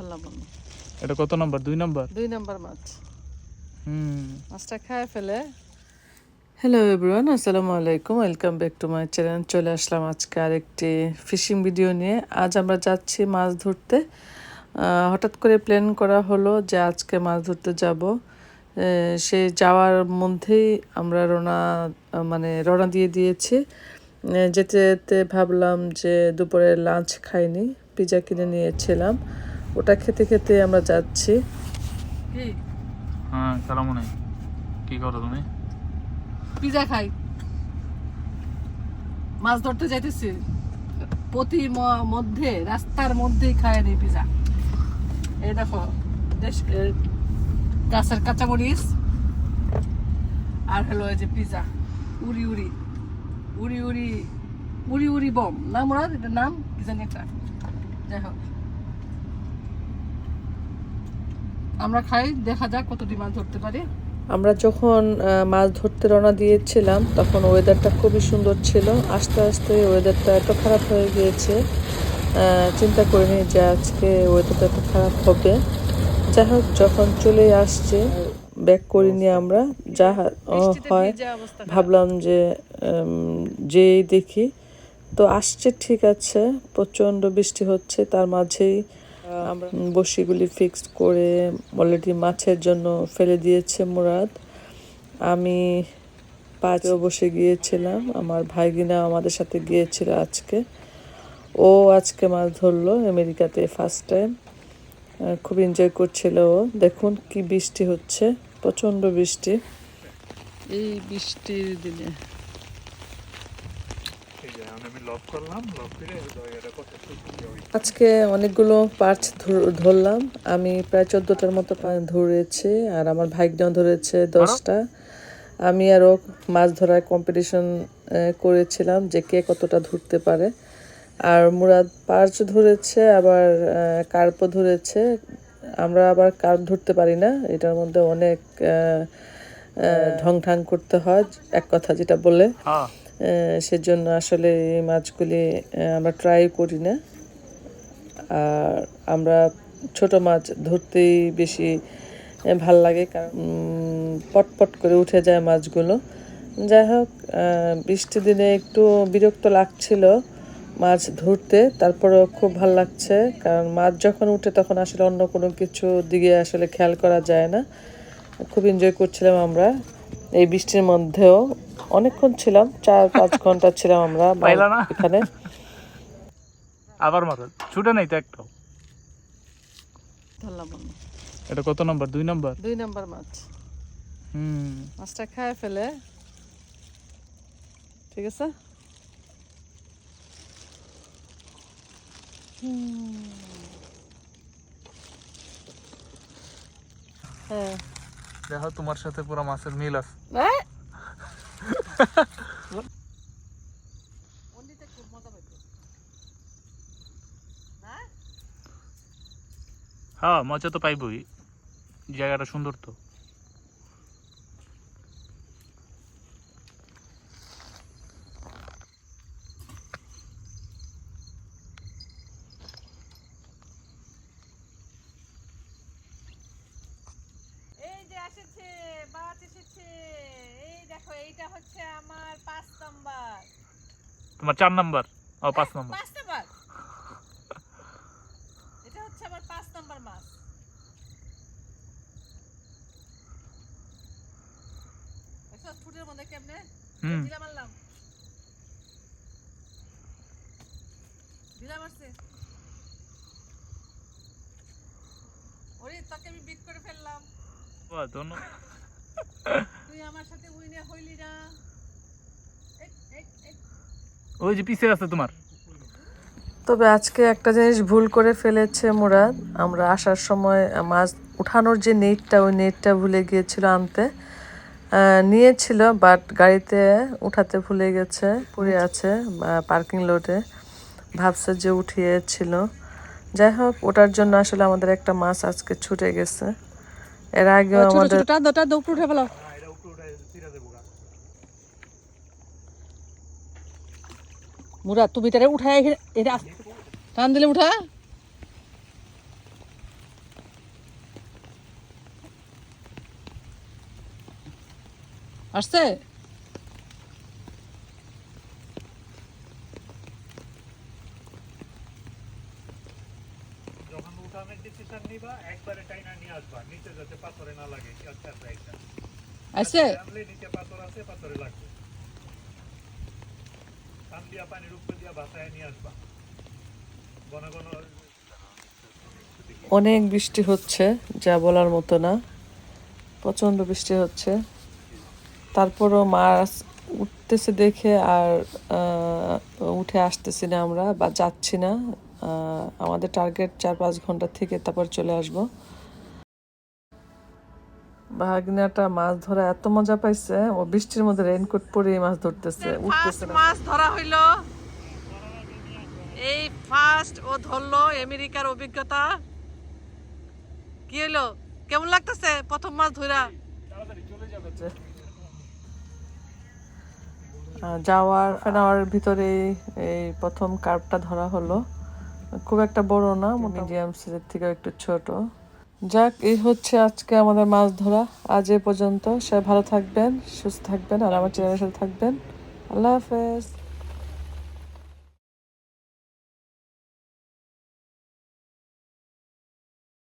ধরলাম আমি। এটা কত নাম্বার? দুই নাম্বার? দুই নাম্বার মাছ। হুম। মাছটা খায় ফেলে। হ্যালো এভরিওয়ান আসসালামু আলাইকুম। Welcome back to my channel চলে আসলাম আজকে আরেকটি ফিশিং ভিডিও নিয়ে। আজ আমরা যাচ্ছি মাছ ধরতে। হঠাৎ করে প্ল্যান করা হলো যে আজকে মাছ ধরতে যাব। সে যাওয়ার মধ্যেই আমরা রোনা মানে রওনা দিয়ে দিয়েছি। যেতে যেতে ভাবলাম যে দুপুরে লাঞ্চ খাইনি। পিজা কিনে নিয়েছিলাম। ওটা খেতে খেতে আমরা যাচ্ছি। কি? হ্যাঁ সালামু কি করো তুমি? পিজা খাই। মাছ ধরতে যাইতেছি। প্রতি ম- মধ্যে রাস্তার মধ্যেই খায় নি পিজা। এই দেখো দেশ গাছের কাঁচামরিচ আর হলো এই যে পিজা। উড়ি উড়ি। উড়ি উড়ি উড়ি উড়ি বম। না মুরাদ এটার নাম? কি জানি একটা। যাই হোক। আমরা খাই দেখা যাক কতটি মাছ ধরতে পারি। আমরা যখন মাছ ধরতে রওনা দিয়েছিলাম তখন ওয়েদারটা খুবই সুন্দর ছিল। আস্তে আস্তে ওয়েদারটা এত খারাপ হয়ে গিয়েছে চিন্তা করিনি যে আজকে ওয়েদারটা এত খারাপ হবে। যাই হোক যখন চলে আসছে ব্যাক করিনি আমরা। যা হয় ভাবলাম যে যেই দেখি। তো আসছে ঠিক আছে প্রচণ্ড বৃষ্টি হচ্ছে তার মাঝেই বসিগুলি ফিক্সড করে অলরেডি মাছের জন্য ফেলে দিয়েছে মুরাদ। আমি পাঁচও বসে গিয়েছিলাম। আমার ভাইগিনা আমাদের সাথে গিয়েছিল আজকে। ও আজকে মাছ ধরলো আমেরিকাতে ফার্স্ট টাইম খুব এনজয় করছিল ও। দেখুন কি বৃষ্টি হচ্ছে। প্রচণ্ড বৃষ্টি। এই বৃষ্টির দিনে আমি লক করলাম লক করে এটা কত আজকে অনেকগুলো পার্চ ধরলাম। আমি প্রায় চোদ্দোটার মতো ধরেছি আর আমার ভাইগনাও ধরেছে দশটা। আমি আরও মাছ ধরার কম্পিটিশন করেছিলাম যে কে কতটা ধরতে পারে। আর মুরাদ পার্চ ধরেছে আবার কার্পও ধরেছে। আমরা আবার কার্প ধরতে পারি না। এটার মধ্যে অনেক আহ, ঢং ঢাং করতে হয় এক কথা যেটা বলে। হ্যাঁ। সেজন্য আসলে এই মাছগুলি আমরা ট্রাই করি না। আর আমরা ছোট মাছ ধরতেই বেশি ভালো লাগে কারণ পটপট করে উঠে যায় মাছগুলো। যাই হোক আহ, বৃষ্টির দিনে একটু বিরক্ত লাগছিল মাছ ধরতে তারপরেও খুব ভালো লাগছে কারণ মাছ যখন উঠে তখন আসলে অন্য কোনো কিছু দিকে আসলে খেয়াল করা যায় না। খুব এনজয় করছিলাম আমরা এই বৃষ্টির মধ্যেও। অনেকক্ষণ ছিলাম চার পাঁচ ঘণ্টা ছিলাম আমরা এখানে। আবার মারো ছুটে নাই তো একটাও। ধরলাম এটা কত নাম্বার? দুই নাম্বার? দুই নাম্বার মাছ। হুম। মাছটা খায় ফেলে। ঠিক আছে? হ্যাঁ। দেখো তোমার সাথে পুরো মাছের মিল আছে। এই! হ্যাঁ মজা তো পাইবই। জায়গাটা সুন্দর তো এই যে এসেছে মাছ এসেছে এই দেখো এইটা হচ্ছে আমার পাঁচ নাম্বার। তোমার চার নাম্বার? ও পাঁচ নাম্বার। পাঁচ নাম্বার। এটা হচ্ছে আমার পাঁচ নাম্বার মাছ। দেখছ ঠুটের মধ্যে কেমনে? হুম। দিলা মারলাম দিলা মারছে ওরে তোকে আমি বিট করে ফেললাম। ধন্যবাদ। তুই আমার সাথে উইনে হইলি না। এই, এই, এই। ওই যে পিছে আছে তোমার। তবে আজকে একটা জিনিস ভুল করে ফেলেছে মুরাদ। আমরা আসার সময় মাছ উঠানোর যে নেটটা ওই নেটটা ভুলে গিয়েছিল আনতে। আহ, নিয়েছিল বাট গাড়িতে উঠাতে ভুলে গেছে পড়ে আছে পার্কিং লটে ভাবছে যে উঠিয়েছিল। যাই হোক ওটার জন্য আসলে আমাদের একটা মাছ আজকে ছুটে গেছে। এর আগে আমাদের ছোট ছোট উঠে ফেলো মুরা তুমি তারে উঠায় এটা টান দিলে উঠা। আসছে? নিবা একবারে টাইনা নিয়ে আসবা। নিচে যাতে পাথরে না লাগে আচ্ছা ব্যাগটা আসছে জানলে নিচে পাথর আছে পাথরে লাগবে। কান দিয়া পানির উপরে দিয়া বাসায় নিয়ে আসবা। ঘন ঘন অনেক বৃষ্টি হচ্ছে যা বলার মতো না। প্রচণ্ড বৃষ্টি হচ্ছে। তারপরও মাছ উঠতেছে দেখে আর উঠে আসতেছি না আমরা বা যাচ্ছি না। আমাদের টার্গেট চার পাঁচ ঘণ্টা থেকে তারপর চলে আসব। ভাগনাটা মাছ ধরা এত মজা পাইছে ও বৃষ্টির মধ্যে রেইনকোট পরে মাছ ধরতেছে উঠতেছে মাছ ধরা হইল। এই ফার্স্ট ও ধরলো আমেরিকার অভিজ্ঞতা। কি হইল? কেমন লাগতেছে প্রথম মাছ ধরা যাওয়ার আওয়ারের ভিতরে এই প্রথম কার্পটা ধরা হলো। খুব একটা বড় না মিডিয়াম সাইজের থেকে একটু ছোট। যাক এই হচ্ছে আজকে আমাদের মাছ ধরা। আজ এ পর্যন্ত। সবাই ভালো থাকবেন সুস্থ থাকবেন আর আমার চ্যানেলের সাথে থাকবেন। আল্লাহ হাফেজ।